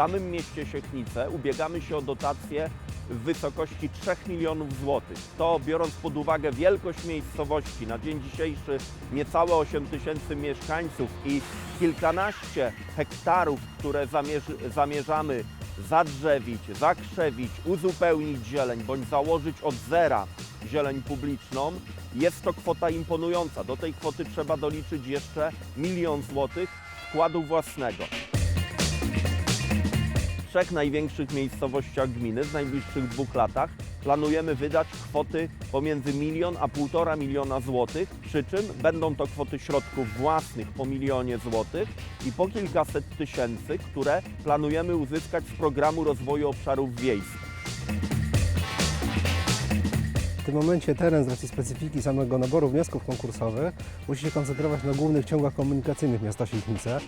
samym mieście Siechnice ubiegamy się o dotację w wysokości 3 milionów złotych. To biorąc pod uwagę wielkość miejscowości, na dzień dzisiejszy niecałe 8 tysięcy mieszkańców i kilkanaście hektarów, które zamierzamy zadrzewić, zakrzewić, uzupełnić zieleń bądź założyć od zera zieleń publiczną, jest to kwota imponująca. Do tej kwoty trzeba doliczyć jeszcze milion złotych wkładu własnego. Trzech największych miejscowościach gminy w najbliższych dwóch latach planujemy wydać kwoty pomiędzy milion a półtora miliona złotych, przy czym będą to kwoty środków własnych po milionie złotych i po kilkaset tysięcy, które planujemy uzyskać z programu rozwoju obszarów wiejskich. W tym momencie teren z racji specyfiki samego naboru wniosków konkursowych musi się koncentrować na głównych ciągach komunikacyjnych miasta Siedlnice,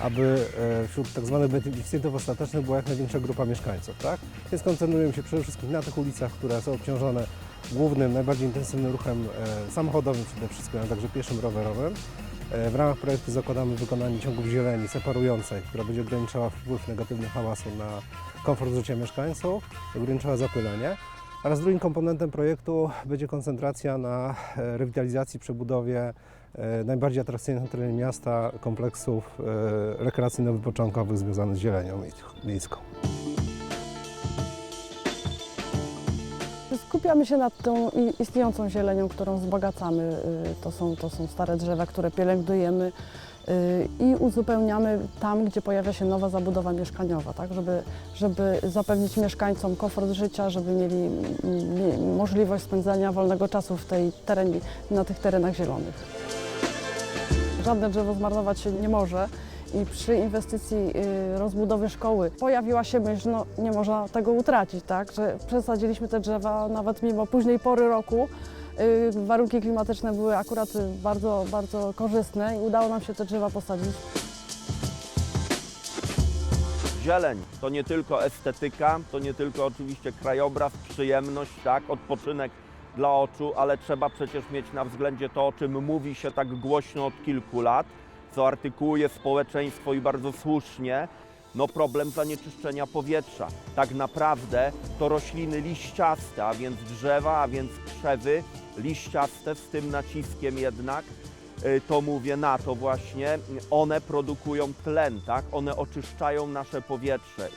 aby e, wśród tak zwanych beneficjentów ostatecznych była jak największa grupa mieszkańców. Tak? Więc koncentrujemy się przede wszystkim na tych ulicach, które są obciążone głównym, najbardziej intensywnym ruchem e, samochodowym przede wszystkim, ale także pieszym, rowerowym. E, W ramach projektu zakładamy wykonanie ciągów zieleni separującej, która będzie ograniczała wpływ negatywny hałasu na komfort życia mieszkańców, ograniczała zapylenie. Oraz drugim komponentem projektu będzie koncentracja na e, rewitalizacji, przebudowie e, najbardziej atrakcyjnych na terenie miasta kompleksów e, rekreacyjno-wypoczynkowych związanych z zielenią miejsk- miejską. Skupiamy się nad tą istniejącą zielenią, którą wzbogacamy. To są, to są stare drzewa, które pielęgnujemy i uzupełniamy tam, gdzie pojawia się nowa zabudowa mieszkaniowa, tak? żeby, żeby zapewnić mieszkańcom komfort życia, żeby mieli mie- możliwość spędzania wolnego czasu w tej terenie, na tych terenach zielonych. Żadne drzewo zmarnować się nie może. I przy inwestycji y, rozbudowy szkoły pojawiła się myśl, no nie można tego utracić, tak? Że przesadziliśmy te drzewa nawet mimo późnej pory roku. Y, warunki klimatyczne były akurat bardzo, bardzo korzystne i udało nam się te drzewa posadzić. Zieleń to nie tylko estetyka, to nie tylko oczywiście krajobraz, przyjemność, tak, odpoczynek dla oczu, ale trzeba przecież mieć na względzie to, o czym mówi się tak głośno od kilku lat, co artykułuje społeczeństwo i bardzo słusznie, no problem zanieczyszczenia powietrza. Tak naprawdę to rośliny liściaste, a więc drzewa, a więc krzewy liściaste z tym naciskiem jednak, y, to mówię na to właśnie, one produkują tlen, tak? One oczyszczają nasze powietrze.